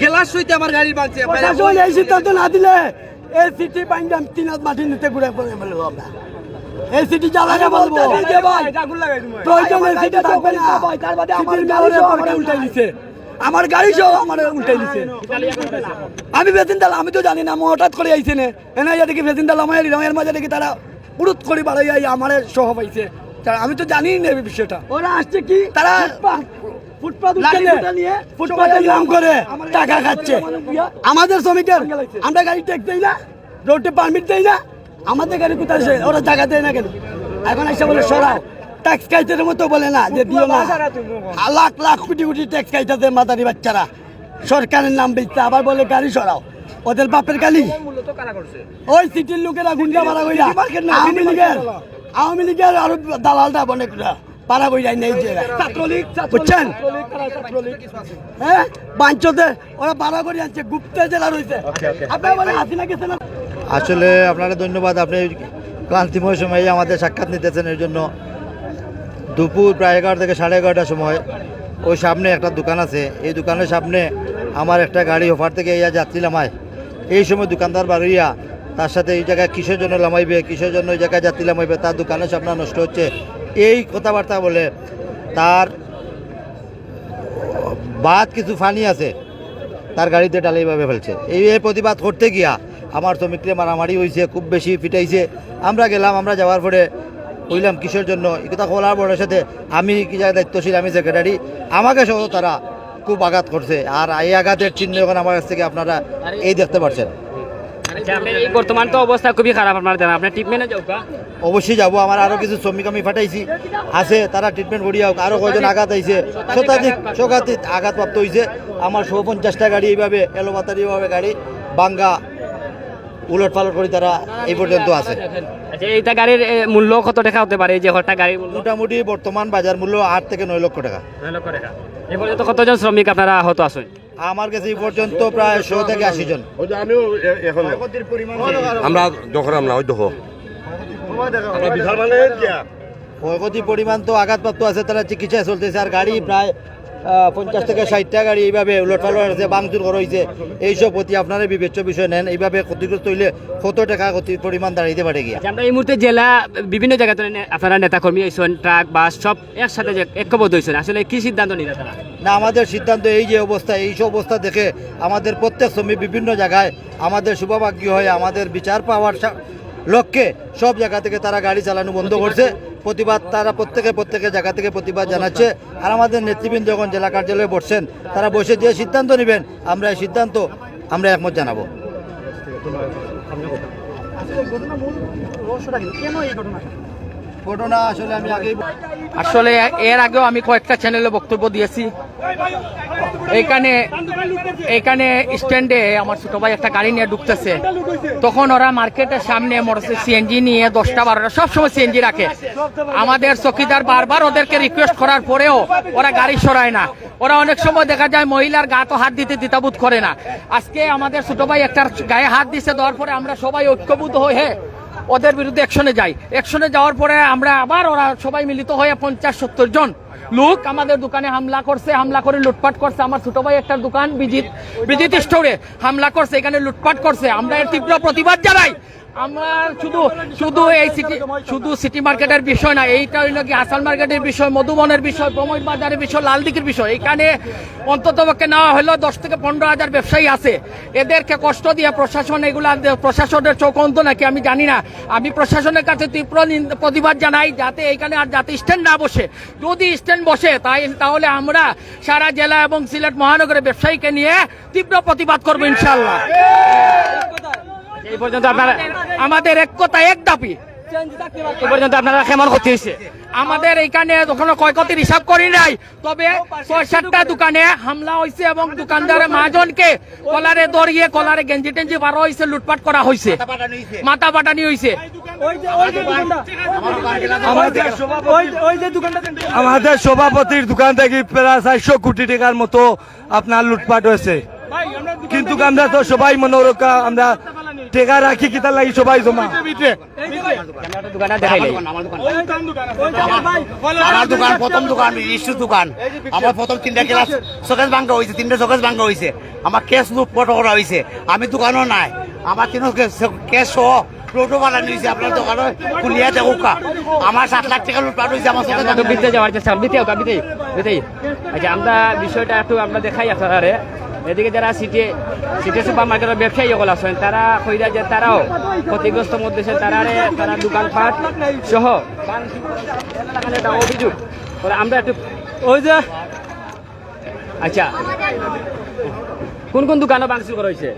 গেলাস আমার গাড়ি বাঁচছে প্রশাসন এই সিদ্ধান্ত না দিলে এই সিটি বাইন্ডাম তিন হাত মাটি নিতে ঘুরে পড়ে বলব আমরা। এই সিটি জ্বালাকে বলব। প্রয়োজন এই সিটি থাকবে না। সিটির মেয়রের পরকে উল্টাই দিছে। আমার গাড়ি সহ আমার উল্টাই দিছে। আমি বেতন দাল আমি তো জানি না আমি হঠাৎ করে আইছে না। এনে দেখি বেতন দাল আমার এর মাঝে দেখি তারা উড়ুত করে বাড়াই আই আমার সহ পাইছে। আমি তো জানি না এই বিষয়টা। ওরা আসছে কি? তারা ফুটপাত। নিয়ে ফুটপাতে নাম করে টাকা খাচ্ছে। আমাদের শ্রমিকের আমরা গাড়ি ট্যাক্স দেই না রোডে পারমিট দেই না আমাদের গাড়ি কোথায় ওরা জায়গা দেয় না কেন? এখন এসে বলে সরাও। ট্যাক্স খাইতে মতো বলে না যে দিও না। লাখ লাখ কোটি কোটি ট্যাক্স খাইতেছে মাদারি বাচ্চারা। সরকারের নাম বেচতে আবার বলে গাড়ি সরাও। ওদের বাপের গালি। ওই সিটির লোকেরা গুন্ডা মারা কইরা। আওয়ামী লীগের আওয়ামী লীগের আরও দালালটা বনে পাড়া কই যায় নেই বুঝছেন? হ্যাঁ? বাঞ্চতে ওরা ভাড়া করে আনছে গুপ্তে জেলা রয়েছে। আপনার হাসিনা গেছে না আসলে আপনাকে ধন্যবাদ আপনি ক্লান্তিময় সময়ে আমাদের সাক্ষাৎ নিতেছেন এর জন্য দুপুর প্রায় এগারো থেকে সাড়ে এগারোটার সময় ওই সামনে একটা দোকান আছে। এই দোকানের সামনে আমার একটা গাড়ি অফার থেকে ইয়া যাচ্ছিলাম এই সময় দোকানদার বাড়িয়া তার সাথে এই জায়গায় কিসের জন্য নামাইবে, কিসের জন্য এই জায়গায় যাত্রী নামাইবে, তার দোকানের সামনে নষ্ট হচ্ছে। এই কথাবার্তা বলে তার বাদ কিছু ফানি আছে, তার গাড়িতে ডালাইভাবে ফেলছে। এই প্রতিবাদ করতে গিয়া আমার শ্রমিকরে মারামারি হয়েছে খুব বেশি ফিটাইছে আমরা গেলাম, আমরা যাওয়ার পরে কইলাম, কিসের জন্য? এই কথা বলার পরের সাথে আমি কি জায়গায় দায়িত্বশীল, আমি সেক্রেটারি আমাকে সহ তারা খুব আঘাত করছে। আর এই আঘাতের চিহ্ন এখন আমার কাছ থেকে আপনারা এই দেখতে পাচ্ছেন আচ্ছা, এই বর্তমান তো অবস্থা খুবই খারাপ আপনার জানা আপনার ট্রিটমেন্টে যাও অবশ্যই যাব আমার আরও কিছু শ্রমিক আমি ফাটাইছি। আছে তারা ট্রিটমেন্ট করিয়া হোক আরও কয়জন আঘাত আইছে শতাধিক শতাধিক আঘাতপ্রাপ্ত হয়েছে আমার শো পঞ্চাশটা গাড়ি এইভাবে এলোপাতারিভাবে গাড়ি বাঙ্গা উলট পালট করে তারা এই পর্যন্ত আছে। আচ্ছা এইটা গাড়ির মূল্য কত টাকা হতে পারে? যে হরটা গাড়ির মূল্য? মোটামুটি বর্তমান বাজার মূল্য আট থেকে নয় লক্ষ টাকা। নয় লক্ষ টাকা। এই পর্যন্ত কতজন শ্রমিক আপনারা আহত আছেন? আমার কাছে এই পর্যন্ত প্রায় শো থেকে আশি জন। আমরা দখরাম না ওই দেখো। ক্ষয়ক্ষতির পরিমাণ তো আঘাতপ্রাপ্ত আছে তারা চিকিৎসায় চলতেছে আর গাড়ি প্রায় পঞ্চাশ থেকে ষাটটা গাড়ি এইভাবে উলট পালট হয়েছে বাংচুর করা হয়েছে এইসব প্রতি আপনারা বিবেচ্য বিষয় নেন। এইভাবে ক্ষতিগ্রস্ত হইলে কত টাকা ক্ষতির পরিমাণ দাঁড়াইতে পারে গিয়া। আমরা এই মুহূর্তে জেলা বিভিন্ন জায়গাতে আপনারা নেতাকর্মী হয়েছেন ট্রাক বাস সব একসাথে যে ঐক্যবদ্ধ হয়েছেন আসলে কি সিদ্ধান্ত নিলে তারা? না আমাদের সিদ্ধান্ত এই যে অবস্থা এইসব অবস্থা দেখে আমাদের প্রত্যেক শ্রমিক বিভিন্ন জায়গায় আমাদের শুভভাগ্য হয় আমাদের বিচার পাওয়ার লক্ষ্যে সব জায়গা থেকে তারা গাড়ি চালানো বন্ধ করছে। প্রতিবাদ, তারা প্রত্যেকে, প্রত্যেকের জায়গা থেকে প্রতিবাদ জানাচ্ছে। আর আমাদের নেতৃবৃন্দ যখন জেলা কার্যালয়ে বসছেন, তারা বসে যে সিদ্ধান্ত নেবেন, আমরা এই সিদ্ধান্ত, আমরা একমত জানাব। ঘটনা আসলে এর আগেও আমি কয়েকটা চ্যানেলে বক্তব্য দিয়েছি। এইখানে এইখানে স্ট্যান্ডে আমার ছোট ভাই একটা গাড়ি নিয়ে ঢুকতেছে। তখন ওরা মার্কেটের সামনে সিএনজি নিয়ে দশটা, বারোটা সবসময় সিএনজি রাখে। আমাদের চকিদার বারবার ওদেরকে রিকোয়েস্ট করার পরেও ওরা গাড়ি সরায় না। ওরা অনেক সময় দেখা যায় মহিলার গা তো হাত দিতে দ্বিতাবোধ করে না। আজকে আমাদের ছোট ভাই একটা গায়ে হাত দিছে, দেওয়ার পরে আমরা সবাই ঐক্যবদ্ধ হয়ে ওদের বিরুদ্ধে একশনে যাই। একশনে যাওয়ার পরে আমরা আবার ওরা সবাই মিলিত হয়ে পঞ্চাশ সত্তর জন লোক আমাদের দোকানে হামলা করছে, হামলা করে লুটপাট করছে। আমার ছোট ভাই একটা দোকান, বিজিত বিজিত স্টোরে হামলা করছে, এখানে লুটপাট করছে। আমরা এর তীব্র প্রতিবাদ জানাই। আমার শুধু শুধু এই সিটি শুধু সিটি মার্কেটের বিষয় না, এইটা হইল কি আসাল মার্কেটের বিষয়, মধুবনের বিষয় প্রমোদ বাজারের বিষয় লালদিকের বিষয়। এখানে অন্তত পক্ষে নেওয়া হলো দশ থেকে পনেরো হাজার ব্যবসায়ী আছে। এদেরকে কষ্ট দিয়ে প্রশাসন এগুলা, প্রশাসনের চোখ অন্ত নাকি আমি জানি না। আমি প্রশাসনের কাছে তীব্র প্রতিবাদ জানাই যাতে এখানে আর যাতে স্ট্যান্ড না বসে। যদি স্ট্যান্ড বসে, তাই, তাহলে আমরা সারা জেলা এবং সিলেট মহানগরের ব্যবসায়ীকে নিয়ে তীব্র প্রতিবাদ করব ইনশাল্লাহ এই পর্যন্ত আপনারা আমাদের এক কথা এক দাবি। এই পর্যন্ত আপনারা কেমন ক্ষতি হয়েছে? আমাদের এইখানে কখনো ক্ষয়ক্ষতির হিসাব করি নাই। তবে ছয় সাতটা দোকানে হামলা হয়েছে এবং দোকানদারের মহাজনকে কলারে দড়িয়ে কলারে গেঞ্জি টেঞ্জি বারো হয়েছে, লুটপাট করা হয়েছে। মাথা পাটানি হয়েছে। আমাদের সভাপতির দোকান থেকে প্রায় চারশো কোটি টাকার মতো আপনার লুটপাট হয়েছে। কিন্তু আমরা তো সবাই মনোরক্ষা আমরা টেকা রাখি কিতা লাগি সবাই জমা? ক্যামেরাটা দোকানটা দেখাইলে আমার দোকান প্রথম দোকান ইস্যু দোকান। আমার প্রথম তিনটা ক্লাস শোকেস ভাঙ্গা হয়েছে তিনটা শোকেস ভাঙ্গা হয়েছে আমার কেস লুটপট করা হয়েছে আমি দোকানও নাই। আমার তিন কেস সহ লোটো বানানো হয়েছে আপনার দোকানে খুলিয়া দেখুকা আমার সাত লাখ টাকা লুটপাট হয়েছে আমার তো বিতে যাওয়ার চেষ্টা বিতে বিতে বিতে আচ্ছা আমরা বিষয়টা একটু আমরা দেখাই আপনারা এদিকে যারা সিটি সিটি সুপার মার্কেটের ব্যবসায়ী সকল আছেন তারা কইরা যে তারাও ক্ষতিগ্রস্ত মধ্যে তারা তারারে তারা দোকানপাট সহ অভিযোগ আমরা একটু ওই যে আচ্ছা। কোন কোন দোকানে ভাঙচুর করা হয়েছে?